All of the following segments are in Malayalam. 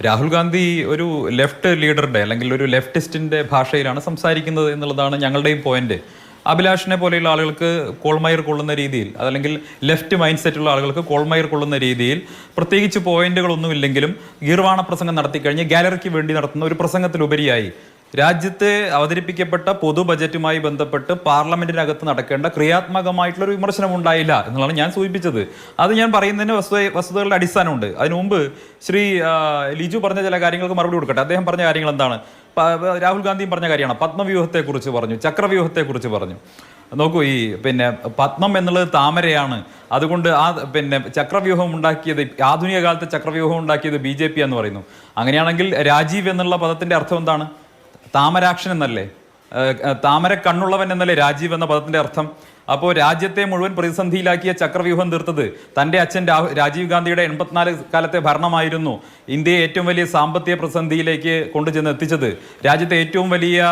രാഹുൽ ഗാന്ധി ഒരു ലെഫ്റ്റ് ലീഡറുടെ അല്ലെങ്കിൽ ഒരു ലെഫ്റ്റിസ്റ്റിന്റെ ഭാഷയിലാണ് സംസാരിക്കുന്നത് എന്നുള്ളതാണ് ഞങ്ങളുടെയും പോയിന്റ്. അഭിലാഷിനെ പോലെയുള്ള ആളുകൾക്ക് കോൾമയർ കൊള്ളുന്ന രീതിയിൽ അതല്ലെങ്കിൽ ലെഫ്റ്റ് മൈൻഡ് സെറ്റുള്ള ആളുകൾക്ക് കോൾമയർ കൊള്ളുന്ന രീതിയിൽ പ്രത്യേകിച്ച് പോയിന്റുകളൊന്നുമില്ലെങ്കിലും ഗീർവാണ പ്രസംഗം നടത്തിക്കഴിഞ്ഞ് ഗാലറിക്ക് വേണ്ടി നടത്തുന്ന ഒരു പ്രസംഗത്തിലുപരിയായി രാജ്യത്ത് അവതരിപ്പിക്കപ്പെട്ട പൊതു ബജറ്റുമായി ബന്ധപ്പെട്ട് പാർലമെന്റിനകത്ത് നടക്കേണ്ട ക്രിയാത്മകമായിട്ടുള്ള ഒരു വിമർശനം ഉണ്ടായില്ല എന്നുള്ളതാണ് ഞാൻ സൂചിപ്പിച്ചത്. അത് ഞാൻ പറയുന്നതിന് വസ്തു വസ്തുതകളുടെ അടിസ്ഥാനമുണ്ട്. അതിനു മുമ്പ് ശ്രീ ലിജു പറഞ്ഞ ചില കാര്യങ്ങൾക്ക് മറുപടി കൊടുക്കട്ടെ. അദ്ദേഹം പറഞ്ഞ കാര്യങ്ങൾ എന്താണ്? രാഹുൽ ഗാന്ധിയും പറഞ്ഞ കാര്യമാണ്. പത്മവ്യൂഹത്തെക്കുറിച്ച് പറഞ്ഞു. ചക്രവ്യൂഹത്തെക്കുറിച്ച് പറഞ്ഞു. നോക്കൂ ഈ പിന്നെ പത്മം എന്നുള്ളത് താമരയാണ്. അതുകൊണ്ട് ആ പിന്നെ ചക്രവ്യൂഹം ഉണ്ടാക്കിയത് ആധുനിക കാലത്തെ ചക്രവ്യൂഹം ഉണ്ടാക്കിയത് ബി ജെ പി എന്ന് പറയുന്നു. അങ്ങനെയാണെങ്കിൽ രാജീവ് എന്നുള്ള പദത്തിന്റെ അർത്ഥം എന്താണ്? താമരാക്ഷൻ എന്നല്ലേ? താമര കണ്ണുള്ളവൻ എന്നല്ലേ രാജീവ് എന്ന പദത്തിന്റെ അർത്ഥം? അപ്പോൾ രാജ്യത്തെ മുഴുവൻ പ്രതിസന്ധിയിലാക്കിയ ചക്രവ്യൂഹം തീർത്തത് തന്റെ അച്ഛൻ രാജീവ് ഗാന്ധിയുടെ എൺപത്തിനാല് കാലത്തെ ഭരണമായിരുന്നു. ഇന്ത്യയെ ഏറ്റവും വലിയ സാമ്പത്തിക പ്രതിസന്ധിയിലേക്ക് കൊണ്ടുചെന്ന് എത്തിച്ചത്. രാജ്യത്തെ ഏറ്റവും വലിയ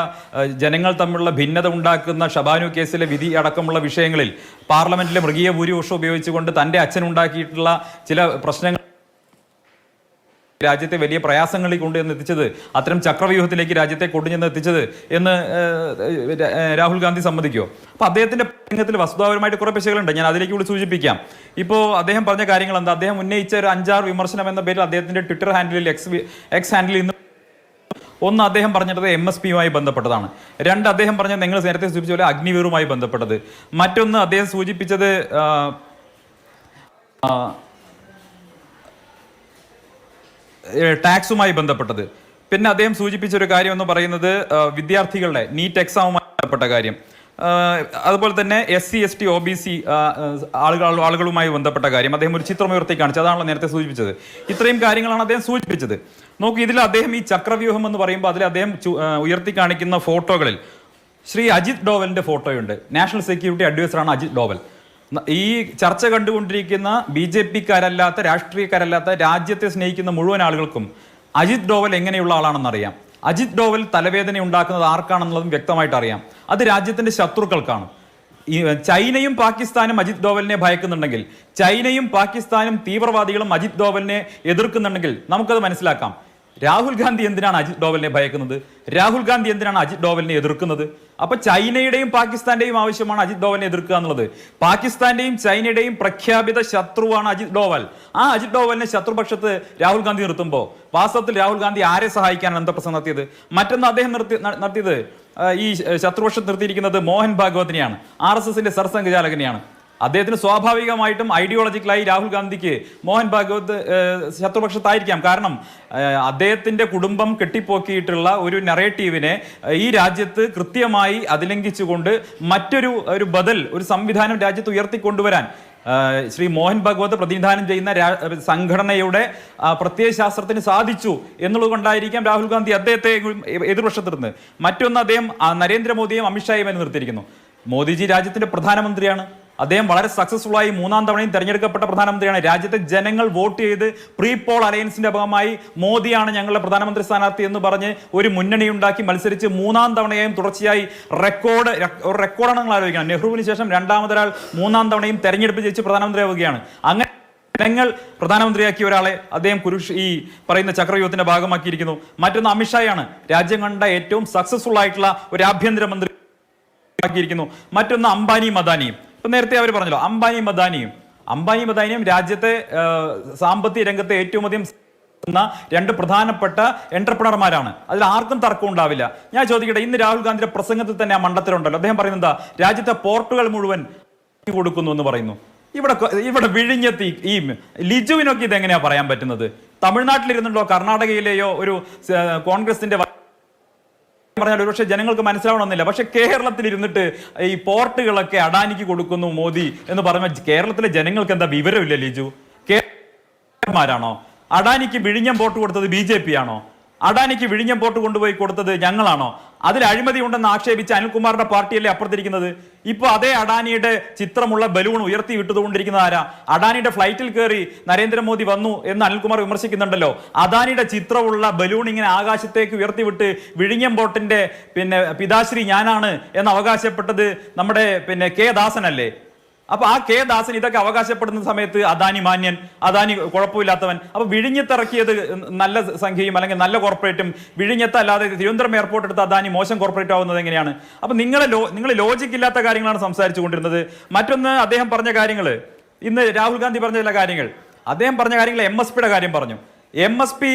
ജനങ്ങൾ തമ്മിലുള്ള ഭിന്നത ഉണ്ടാക്കുന്ന ഷബാനു കേസിലെ വിധി അടക്കമുള്ള വിഷയങ്ങളിൽ പാർലമെന്റിലെ മൃഗീയ ഭൂരിപക്ഷം ഉപയോഗിച്ചുകൊണ്ട് തന്റെ അച്ഛൻ ഉണ്ടാക്കിയിട്ടുള്ള ചില പ്രശ്നങ്ങൾ രാജ്യത്തെ വലിയ പ്രയാസങ്ങളിൽ കൊണ്ടുവന്ന് എത്തിച്ചത് അത്തരം ചക്രവ്യൂഹത്തിലേക്ക് രാജ്യത്തെ കൊണ്ടുചെന്ന് എത്തിച്ചത് എന്ന് രാഹുൽ ഗാന്ധി സമ്മതിക്കുമോ അപ്പൊ അദ്ദേഹത്തിന്റെ രംഗത്തിൽ വസ്തുതാപരമായിട്ട് കുറേ പിശകളുണ്ട് ഞാൻ അതിലേക്ക് കൂടി സൂചിപ്പിക്കാം. ഇപ്പോ അദ്ദേഹം പറഞ്ഞ കാര്യങ്ങൾ എന്താ അദ്ദേഹം ഉന്നയിച്ച ഒരു അഞ്ചാറ് വിമർശനം എന്ന പേരിൽ അദ്ദേഹത്തിന്റെ ട്വിറ്റർ ഹാൻഡിലിൽ എക്സ് എക്സ് ഹാൻഡിലിൽ ഇന്ന് ഒന്ന് അദ്ദേഹം പറഞ്ഞത് എം എസ് പിയുമായി ബന്ധപ്പെട്ടതാണ്. രണ്ട് അദ്ദേഹം പറഞ്ഞത് നിങ്ങൾ നേരത്തെ സൂചിപ്പിച്ച പോലെ അഗ്നിവീറുമായി ബന്ധപ്പെട്ടത്. മറ്റൊന്ന് അദ്ദേഹം സൂചിപ്പിച്ചത് ടാക്സുമായി ബന്ധപ്പെട്ടത്. പിന്നെ അദ്ദേഹം സൂചിപ്പിച്ച ഒരു കാര്യം എന്ന് പറയുന്നത് വിദ്യാർത്ഥികളുടെ നീറ്റ് എക്സാമുമായി ബന്ധപ്പെട്ട കാര്യം. അതുപോലെ തന്നെ S C S T O B C ആളുകൾ ആളുകളുമായി ബന്ധപ്പെട്ട കാര്യം. അദ്ദേഹം ഒരു ചിത്രം ഉയർത്തി കാണിച്ചു. അതാണല്ലോ നേരത്തെ സൂചിപ്പിച്ചത്. ഇത്രയും കാര്യങ്ങളാണ് അദ്ദേഹം സൂചിപ്പിച്ചത്. നോക്കൂ ഇതിൽ അദ്ദേഹം ഈ ചക്രവ്യൂഹം എന്ന് പറയുമ്പോൾ അതിൽ അദ്ദേഹം ഉയർത്തി കാണിക്കുന്ന ഫോട്ടോകളിൽ ശ്രീ അജിത് ഡോവലിന്റെ ഫോട്ടോയുണ്ട്. നാഷണൽ സെക്യൂരിറ്റി അഡ്വൈസറാണ് അജിത് ഡോവൽ. ഈ ചർച്ച കണ്ടുകൊണ്ടിരിക്കുന്ന ബി ജെ പിക്കാരല്ലാത്ത രാഷ്ട്രീയക്കാരല്ലാത്ത രാജ്യത്തെ സ്നേഹിക്കുന്ന മുഴുവൻ ആളുകൾക്കും അജിത് ഡോവൽ എങ്ങനെയുള്ള ആളാണെന്ന് അറിയാം. അജിത് ഡോവൽ തലവേദന ഉണ്ടാക്കുന്നത് ആർക്കാണെന്നുള്ളതും വ്യക്തമായിട്ട് അറിയാം. അത് രാജ്യത്തിന്റെ ശത്രുക്കൾക്കാണ്. ഈ ചൈനയും പാകിസ്ഥാനും അജിത് ഡോവലിനെ ഭയക്കുന്നുണ്ടെങ്കിൽ ചൈനയും പാകിസ്ഥാനും തീവ്രവാദികളും അജിത് ഡോവലിനെ എതിർക്കുന്നുണ്ടെങ്കിൽ നമുക്കത് മനസ്സിലാക്കാം. രാഹുൽ ഗാന്ധി എന്തിനാണ് അജിത് ഡോവലിനെ ഭയക്കുന്നത്? രാഹുൽ ഗാന്ധി എന്തിനാണ് അജിത് ഡോവലിനെ എതിർക്കുന്നത്? അപ്പൊ ചൈനയുടെയും പാകിസ്ഥാന്റെയും ആവശ്യമാണ് അജിത് ഡോവലിനെ എതിർക്കുക എന്നുള്ളത്. പാകിസ്ഥാന്റെയും ചൈനയുടെയും പ്രഖ്യാപിത ശത്രുവാണ് അജിത് ഡോവൽ. ആ അജിത് ഡോവലിനെ ശത്രുപക്ഷത്ത് രാഹുൽ ഗാന്ധി നിർത്തുമ്പോൾ വാസ്തവത്തിൽ രാഹുൽ ഗാന്ധി ആരെ സഹായിക്കാനാണ് എന്താ പ്രശ്നം നടത്തിയത്? മറ്റൊന്ന് അദ്ദേഹം നിർത്തി നടത്തിയത് ഈ ശത്രുപക്ഷത്ത് നിർത്തിയിരിക്കുന്നത് മോഹൻ ഭാഗവതിനെയാണ്. ആർ എസ് എസിന്റെ സർസംഘചാലകനെയാണ്. അദ്ദേഹത്തിന് സ്വാഭാവികമായിട്ടും ഐഡിയോളജിക്കലായി രാഹുൽ ഗാന്ധിക്ക് മോഹൻ ഭാഗവത് ശത്രുപക്ഷത്തായിരിക്കാം. കാരണം അദ്ദേഹത്തിന്റെ കുടുംബം കെട്ടിപ്പോക്കിയിട്ടുള്ള ഒരു നെറേറ്റീവിനെ ഈ രാജ്യത്ത് കൃത്യമായി അതിലംഘിച്ചുകൊണ്ട് മറ്റൊരു ഒരു ബദൽ ഒരു സംവിധാനം രാജ്യത്ത് ഉയർത്തിക്കൊണ്ടുവരാൻ ശ്രീ മോഹൻ ഭഗവത് പ്രതിനിധാനം ചെയ്യുന്ന സംഘടനയുടെ പ്രത്യയശാസ്ത്രത്തിന് സാധിച്ചു എന്നുള്ളത് കൊണ്ടായിരിക്കാം രാഹുൽ ഗാന്ധി അദ്ദേഹത്തെ എതിർപക്ഷത്തിരുന്നത്. മറ്റൊന്ന് അദ്ദേഹം നരേന്ദ്രമോദിയെയും അമിത്ഷായും നിർത്തിയിരിക്കുന്നു മോദിജി രാജ്യത്തിന്റെ പ്രധാനമന്ത്രിയാണ്. അദ്ദേഹം വളരെ സക്സസ്ഫുൾ ആയി മൂന്നാം തവണയും തെരഞ്ഞെടുക്കപ്പെട്ട പ്രധാനമന്ത്രിയാണ്. രാജ്യത്തെ ജനങ്ങൾ വോട്ട് ചെയ്ത് പ്രീ പോൾ അലയൻസിന്റെ ഭാഗമായി മോദിയാണ് ഞങ്ങളുടെ പ്രധാനമന്ത്രി സ്ഥാനാർത്ഥി എന്ന് പറഞ്ഞ് ഒരു മുന്നണി ഉണ്ടാക്കി മത്സരിച്ച് മൂന്നാം തവണയായും തുടർച്ചയായി റെക്കോർഡ് ഒരു റെക്കോർഡാണ് നിങ്ങൾ ആലോചിക്കണം നെഹ്റുവിന് ശേഷം രണ്ടാമതൊരാൾ മൂന്നാം തവണയും തെരഞ്ഞെടുപ്പ് ജയിച്ച് പ്രധാനമന്ത്രിയാവുകയാണ് അങ്ങനെ ജനങ്ങൾ പ്രധാനമന്ത്രിയാക്കിയ ഒരാളെ അദ്ദേഹം കുരുഷ് ഈ പറയുന്ന ചക്രവ്യൂഹത്തിന്റെ ഭാഗമാക്കിയിരിക്കുന്നു. മറ്റൊന്ന് അമിത്ഷായാണ്. രാജ്യം കണ്ട ഏറ്റവും സക്സസ്ഫുൾ ആയിട്ടുള്ള ഒരു ആഭ്യന്തരമന്ത്രി ആക്കിയിരിക്കുന്നു. മറ്റൊന്ന് അംബാനിയും അദാനിയും. ഇപ്പൊ നേരത്തെ അവർ പറഞ്ഞല്ലോ അംബാനിയും അദാനിയും അംബാനിയും അദാനിയും രാജ്യത്തെ സാമ്പത്തിക രംഗത്തെ ഏറ്റവും അധികം രണ്ട് പ്രധാനപ്പെട്ട എന്റർപ്രണർമാരാണ് അതിൽ ആർക്കും തർക്കം ഉണ്ടാവില്ല. ഞാൻ ചോദിക്കട്ടെ ഇന്ന് രാഹുൽ ഗാന്ധിയുടെ പ്രസംഗത്തിൽ തന്നെ ആ മണ്ഡലത്തിലുണ്ടല്ലോ അദ്ദേഹം പറയുന്നത് എന്താ? രാജ്യത്തെ പോർട്ടുകൾ മുഴുവൻ കൊടുക്കുന്നു എന്ന് പറയുന്നു. ഇവിടെ ഇവിടെ വിഴിഞ്ഞെത്തി ഈ ലിജുവിനൊക്കെ ഇത് എങ്ങനെയാ പറയാൻ പറ്റുന്നത്? തമിഴ്നാട്ടിലിരുന്നുണ്ടോ കർണാടകയിലെയോ ഒരു കോൺഗ്രസിന്റെ പറഞ്ഞാൽ ഒരുപക്ഷെ ജനങ്ങൾക്ക് മനസ്സിലാവണമെന്നില്ല. പക്ഷെ കേരളത്തിൽ ഇരുന്നിട്ട് ഈ പോർട്ടുകളൊക്കെ അഡാനിക്ക് കൊടുക്കുന്നു മോദി എന്ന് പറഞ്ഞ കേരളത്തിലെ ജനങ്ങൾക്ക് എന്താ വിവരമില്ല ലിജു? കേരളമാരാണോ അഡാനിക്ക് വിഴിഞ്ഞം പോർട്ട് കൊടുത്തത് ബി ആണോ? അഡാനിക്ക് വിഴിഞ്ഞം പോർട്ട് കൊണ്ടുപോയി കൊടുത്തത് ഞങ്ങളാണോ? അതിൽ അഴിമതി ഉണ്ടെന്ന് ആക്ഷേപിച്ച് അനിൽകുമാറിന്റെ പാർട്ടിയല്ലേ അപ്പുറത്തിരിക്കുന്നത്? ഇപ്പൊ അതേ അഡാനിയുടെ ചിത്രമുള്ള ബലൂൺ ഉയർത്തി വിട്ടതുകൊണ്ടിരിക്കുന്ന ആരാ? അഡാനിയുടെ ഫ്ലൈറ്റിൽ കയറി നരേന്ദ്രമോദി വന്നു എന്ന് അനിൽകുമാർ വിമർശിക്കുന്നുണ്ടല്ലോ. അദാനിയുടെ ചിത്രമുള്ള ബലൂൺ ഇങ്ങനെ ആകാശത്തേക്ക് ഉയർത്തിവിട്ട് വിഴിഞ്ഞം ബോട്ടിന്റെ പിന്നെ പിതാശ്രീ ഞാനാണ് എന്ന് അവകാശപ്പെട്ടത് നമ്മുടെ പിന്നെ കെ ദാസനല്ലേ? അപ്പൊ ആ കെ ദാസൻ ഇതൊക്കെ അവകാശപ്പെടുന്ന സമയത്ത് അദാനി മാന്യൻ അദാനി കുഴപ്പമില്ലാത്തവൻ അപ്പൊ വിഴിഞ്ഞത്തിറക്കിയത് നല്ല സംഖ്യയും അല്ലെങ്കിൽ നല്ല കോർപ്പറേറ്റും വിഴിഞ്ഞത്ത് അല്ലാതെ തിരുവനന്തപുരം എയർപോർട്ട് എടുത്ത് അദാനി മോശം കോർപ്പറേറ്റ് ആവുന്നത് എങ്ങനെയാണ്? അപ്പൊ നിങ്ങളെ ലോ നിങ്ങൾ ലോജിക്ക് ഇല്ലാത്ത കാര്യങ്ങളാണ് സംസാരിച്ചു കൊണ്ടിരുന്നത്. മറ്റൊന്ന് അദ്ദേഹം പറഞ്ഞ കാര്യങ്ങൾ ഇന്ന് രാഹുൽ ഗാന്ധി പറഞ്ഞ ചില കാര്യങ്ങൾ. അദ്ദേഹം പറഞ്ഞ കാര്യങ്ങൾ എം എസ് പിയുടെ കാര്യം പറഞ്ഞു. M S P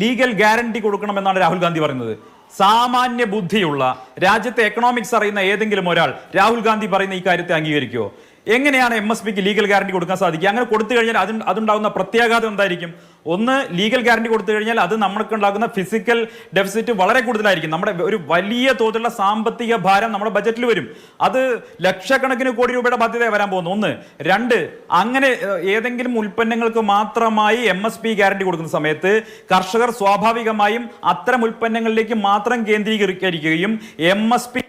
legal guarantee കൊടുക്കണമെന്നാണ് Rahul Gandhi പറയുന്നത്. സാമാന്യ ബുദ്ധിയുള്ള രാജ്യത്തെ എക്കണോമിക്സ് അറിയുന്ന ഏതെങ്കിലും ഒരാൾ രാഹുൽ ഗാന്ധി പറയുന്ന ഈ കാര്യത്തെ അംഗീകരിക്കുമോ എങ്ങനെയാണ് എം എസ് പിക്ക് ലീഗൽ ഗ്യാരണ്ടി കൊടുക്കാൻ സാധിക്കുക? അങ്ങനെ കൊടുത്തു കഴിഞ്ഞാൽ അതിന് അതുണ്ടാകുന്ന പ്രത്യാഘാതം എന്തായിരിക്കും? ഒന്ന് ലീഗൽ ഗ്യാരണ്ടി കൊടുത്തു കഴിഞ്ഞാൽ അത് നമ്മൾക്ക് ഉണ്ടാകുന്ന ഫിസിക്കൽ ഡെഫിസിറ്റ് വളരെ കൂടുതലായിരിക്കും. നമ്മുടെ ഒരു വലിയ തോതിലുള്ള സാമ്പത്തിക ഭാരം നമ്മുടെ ബജറ്റിൽ വരും. അത് ലക്ഷക്കണക്കിന് കോടി രൂപയുടെ ബാധ്യത വരാൻ പോകുന്നു. ഒന്ന്. രണ്ട് അങ്ങനെ ഏതെങ്കിലും ഉൽപ്പന്നങ്ങൾക്ക് മാത്രമായി എം എസ് പി ഗ്യാരണ്ടി കൊടുക്കുന്ന സമയത്ത് കർഷകർ സ്വാഭാവികമായും അത്തരം ഉൽപ്പന്നങ്ങളിലേക്ക് മാത്രം കേന്ദ്രീകരിക്കുകയും എം എസ് പി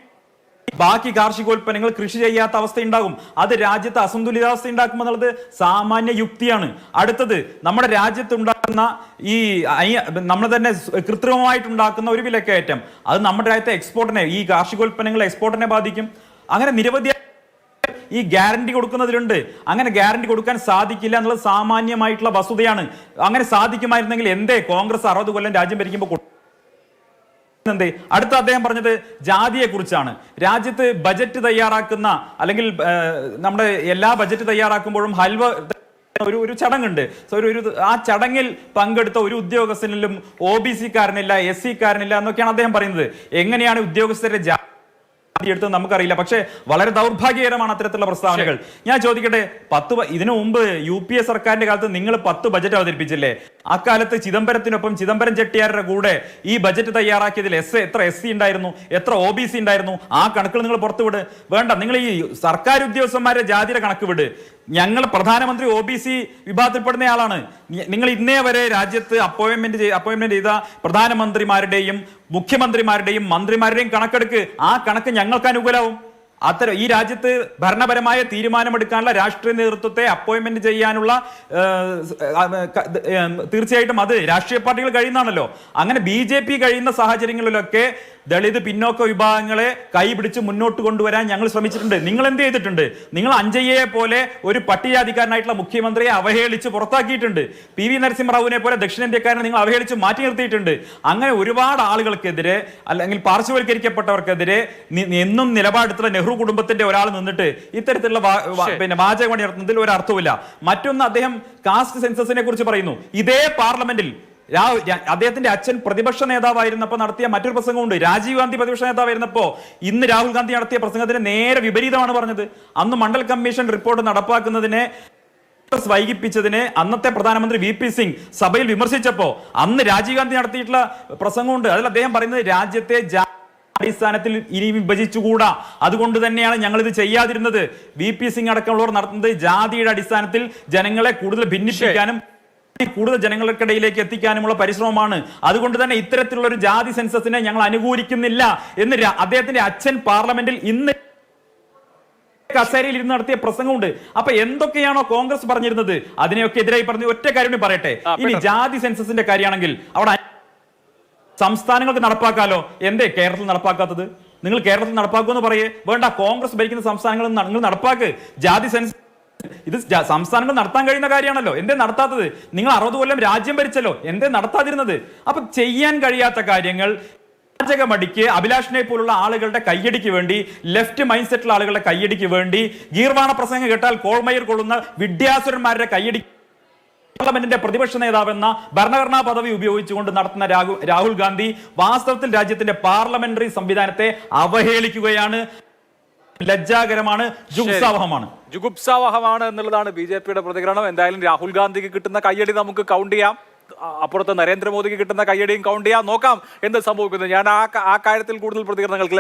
ബാക്കി കാർഷികോൽപ്പന്നങ്ങൾ കൃഷി ചെയ്യാത്ത അവസ്ഥ ഉണ്ടാകും അത് രാജ്യത്ത് അസന്തുലിതാവസ്ഥ ഉണ്ടാക്കും എന്നുള്ളത് സാമാന്യ യുക്തിയാണ്. അടുത്തത് നമ്മുടെ രാജ്യത്ത് ഉണ്ടാക്കുന്ന ഈ നമ്മൾ തന്നെ കൃത്രിമമായിട്ടുണ്ടാക്കുന്ന ഒരു വിലക്കയറ്റം. അത് നമ്മുടെ രാജ്യത്തെ എക്സ്പോർട്ടിനെ ഈ കാർഷികോൽപ്പന്നങ്ങൾ എക്സ്പോർട്ടിനെ ബാധിക്കും. അങ്ങനെ നിരവധി ഈ ഗ്യാരണ്ടി കൊടുക്കുന്നതിലുണ്ട്. അങ്ങനെ ഗ്യാരണ്ടി കൊടുക്കാൻ സാധിക്കില്ല എന്നുള്ളത് സാമാന്യമായിട്ടുള്ള വസ്തുതയാണ്. അങ്ങനെ സാധിക്കുമായിരുന്നെങ്കിൽ എന്തേ? കോൺഗ്രസ് അറുപത് കൊല്ലം രാജ്യം ഭരിക്കുമ്പോൾ എന്തേ? അടുത്ത അദ്ദേഹം പറഞ്ഞത് ജാതിയെ കുറിച്ചാണ് രാജ്യത്ത് ബജറ്റ് തയ്യാറാക്കുന്ന അല്ലെങ്കിൽ നമ്മുടെ എല്ലാ ബജറ്റ് തയ്യാറാക്കുമ്പോഴും ഹൽവ ഒരു ഒരു ചടങ്ങുണ്ട്. ഒരു ഒരു ആ ചടങ്ങിൽ പങ്കെടുത്ത ഒരു ഉദ്യോഗസ്ഥനിലും ഒ ബി സി കാരനില്ല എസ് സി കാരനില്ല എന്നൊക്കെയാണ് അദ്ദേഹം പറയുന്നത്. എങ്ങനെയാണ് ഉദ്യോഗസ്ഥരുടെ ജാതി എടുത്ത് നമുക്കറിയില്ല. പക്ഷേ വളരെ ദൗർഭാഗ്യകരമാണ് അത്തരത്തിലുള്ള പ്രസ്താവനകൾ. ഞാൻ ചോദിക്കട്ടെ പത്ത് ഇതിനു മുമ്പ് യു പി എ സർക്കാരിന്റെ കാലത്ത് നിങ്ങൾ പത്ത് ബജറ്റ് അവതരിപ്പിച്ചില്ലേ? അക്കാലത്ത് ചിദംബരത്തിനൊപ്പം ചിദംബരം ചെട്ടിയാരുടെ കൂടെ ഈ ബജറ്റ് തയ്യാറാക്കിയതിൽ എസ് എത്ര എസ് സി ഉണ്ടായിരുന്നു എത്ര ഒ ബി സി ഉണ്ടായിരുന്നു ആ കണക്കുകൾ നിങ്ങൾ പുറത്തുവിട്. വേണ്ട നിങ്ങൾ ഈ സർക്കാർ ഉദ്യോഗസ്ഥന്മാരുടെ ജാതിയുടെ കണക്ക് വിട് ഞങ്ങൾ പ്രധാനമന്ത്രി ഒ ബി സി വിഭാഗത്തിൽപ്പെടുന്ന ആളാണ് നിങ്ങൾ ഇന്നേ വരെ രാജ്യത്ത് അപ്പോയിന്റ്മെന്റ് അപ്പോയിന്റ്മെന്റ് ചെയ്ത പ്രധാനമന്ത്രിമാരുടെയും മുഖ്യമന്ത്രിമാരുടെയും മന്ത്രിമാരുടെയും കണക്കെടുക്ക് ആ കണക്ക് ഞങ്ങൾക്ക് അനുകൂലവും. അത്തരം ഈ രാജ്യത്ത് ഭരണപരമായ തീരുമാനമെടുക്കാനുള്ള രാഷ്ട്രീയ നേതൃത്വത്തെ അപ്പോയിന്റ്മെന്റ് ചെയ്യാനുള്ള തീർച്ചയായിട്ടും അത് രാഷ്ട്രീയ പാർട്ടികൾ കഴിയുന്നതാണല്ലോ. അങ്ങനെ ബി ജെ പി കഴിയുന്ന സാഹചര്യങ്ങളിലൊക്കെ ദളിത് പിന്നോക്ക വിഭാഗങ്ങളെ കൈപിടിച്ച് മുന്നോട്ട് കൊണ്ടുവരാൻ ഞങ്ങൾ ശ്രമിച്ചിട്ടുണ്ട്. നിങ്ങൾ എന്ത് ചെയ്തിട്ടുണ്ട്? നിങ്ങൾ അഞ്ചയ്യയെ പോലെ ഒരു പട്ടികജാതിക്കാരനായിട്ടുള്ള മുഖ്യമന്ത്രിയെ അവഹേളിച്ച് പുറത്താക്കിയിട്ടുണ്ട്. പി വി നരസിംഹറാവുവിനെ പോലെ ദക്ഷിണേന്ത്യക്കാരനെ നിങ്ങൾ അവഹേളിച്ച് മാറ്റി നിർത്തിയിട്ടുണ്ട്. അങ്ങനെ ഒരുപാട് ആളുകൾക്കെതിരെ അല്ലെങ്കിൽ പാർശ്വവൽക്കരിക്കപ്പെട്ടവർക്കെതിരെ എന്നും നിലപാടെടുത്തുള്ള നെഹ്റു കുടുംബത്തിന്റെ ഒരാൾ നിന്നിട്ട് ഇത്തരത്തിലുള്ള പിന്നെ വാചകം നടത്തുന്നതിൽ ഒരു അർത്ഥമില്ല മറ്റൊന്ന് അദ്ദേഹം കാസ്റ്റ് സെൻസസിനെ കുറിച്ച് പറയുന്നു. ഇതേ പാർലമെന്റിൽ അദ്ദേഹത്തിന്റെ അച്ഛൻ പ്രതിപക്ഷ നേതാവായിരുന്നപ്പോൾ നടത്തിയ മറ്റൊരു പ്രസംഗമുണ്ട്. രാജീവ് ഗാന്ധി പ്രതിപക്ഷ നേതാവായിരുന്നപ്പോ ഇന്ന് രാഹുൽ ഗാന്ധി നടത്തിയ പ്രസംഗത്തിന് നേരെ വിപരീതമാണ് പറഞ്ഞത്. അന്ന് മണ്ഡൽ കമ്മീഷൻ റിപ്പോർട്ട് നടപ്പാക്കുന്നതിനെ കോൺഗ്രസ് വൈകിപ്പിച്ചതിനെ അന്നത്തെ പ്രധാനമന്ത്രി വി പി സിംഗ് സഭയിൽ വിമർശിച്ചപ്പോ അന്ന് രാജീവ് ഗാന്ധി നടത്തിയിട്ടുള്ള പ്രസംഗമുണ്ട്. അതിൽ അദ്ദേഹം പറയുന്നത് രാജ്യത്തെ ജാ- അടിസ്ഥാനത്തിൽ ഇനി വിഭജിച്ചുകൂടാ. അതുകൊണ്ട് തന്നെയാണ് ഞങ്ങൾ ഇത് ചെയ്യാതിരുന്നത്. വി പി സിംഗ് അടക്കമുള്ളവർ നടത്തുന്നത് ജാതിയുടെ അടിസ്ഥാനത്തിൽ ജനങ്ങളെ കൂടുതൽ ഭിന്നിപ്പിക്കാനും കൂടുതൽ ജനങ്ങൾക്കിടയിലേക്ക് എത്തിക്കാനുമുള്ള പരിശ്രമമാണ്. അതുകൊണ്ട് തന്നെ ഇത്തരത്തിലുള്ള ഒരു ജാതി സെൻസസിനെ ഞങ്ങൾ അനുകൂലിക്കുന്നില്ല എന്ന് അദ്ദേഹത്തിന്റെ അച്ഛൻ പാർലമെന്റിൽ ഇന്ന് കസേരയിൽ ഇരുന്ന് നടത്തിയ പ്രസംഗമുണ്ട്. അപ്പൊ എന്തൊക്കെയാണോ കോൺഗ്രസ് പറഞ്ഞിരുന്നത്? അതിനെയൊക്കെ എതിരായി പറഞ്ഞു ഒറ്റ കാര്യം പറയട്ടെ. ഇനി ജാതി സെൻസസിന്റെ കാര്യമാണെങ്കിൽ അവിടെ സംസ്ഥാനങ്ങൾക്ക് നടപ്പാക്കാലോ? എന്തേ കേരളത്തിൽ നടപ്പാക്കാത്തത്? നിങ്ങൾ കേരളത്തിൽ നടപ്പാക്കുമെന്ന് പറയേ. വേണ്ട കോൺഗ്രസ് ഭരിക്കുന്ന സംസ്ഥാനങ്ങൾ നിങ്ങൾ നടപ്പാക്ക്. ജാതി സെൻസ് ഇത് സംസ്ഥാനങ്ങൾ നടത്താൻ കഴിയുന്ന കാര്യമാണല്ലോ. എന്തേ നടത്താത്തത്? നിങ്ങൾ അറുപത് കൊല്ലം രാജ്യം ഭരിച്ചല്ലോ. എന്തേ നടത്താതിരുന്നത്? അപ്പൊ ചെയ്യാൻ കഴിയാത്ത കാര്യങ്ങൾ പാചകമടിക്ക് അഭിലാഷിനെ പോലുള്ള ആളുകളുടെ കയ്യടിക്ക് വേണ്ടി ലെഫ്റ്റ് മൈൻഡ് സെറ്റിലുള്ള ആളുകളുടെ കയ്യടിക്ക് വേണ്ടി ഗീർവാണ പ്രസംഗം കേട്ടാൽ കോൾമയർ കൊള്ളുന്ന വിദ്യാസുരന്മാരുടെ കയ്യടി പാർലമെന്റിന്റെ പ്രതിപക്ഷ നേതാവെന്ന ഭരണഘടനാ പദവി ഉപയോഗിച്ചുകൊണ്ട് നടത്തുന്ന രാഹു- രാഹുൽ ഗാന്ധി വാസ്തവത്തിൽ രാജ്യത്തിന്റെ പാർലമെന്ററി സംവിധാനത്തെ അവഹേളിക്കുകയാണ്. ലജ്ജാകരമാണ് ജുഗുപ്സാവഹമാണ്. ജുഗുപ്സാവഹമാണ് എന്നുള്ളതാണ് ബി ജെ പിയുടെ പ്രതികരണം. എന്തായാലും രാഹുൽ ഗാന്ധിക്ക് കിട്ടുന്ന കയ്യടി നമുക്ക് കൗണ്ട് ചെയ്യാം. അപ്പുറത്ത് നരേന്ദ്രമോദിക്ക് കിട്ടുന്ന കയ്യടിയും കൗണ്ട് ചെയ്യാം. നോക്കാം എന്ത് സംഭവിക്കുന്നത് ഞാൻ ആ ആ കാര്യത്തിൽ കൂടുതൽ പ്രതികരണങ്ങൾക്ക്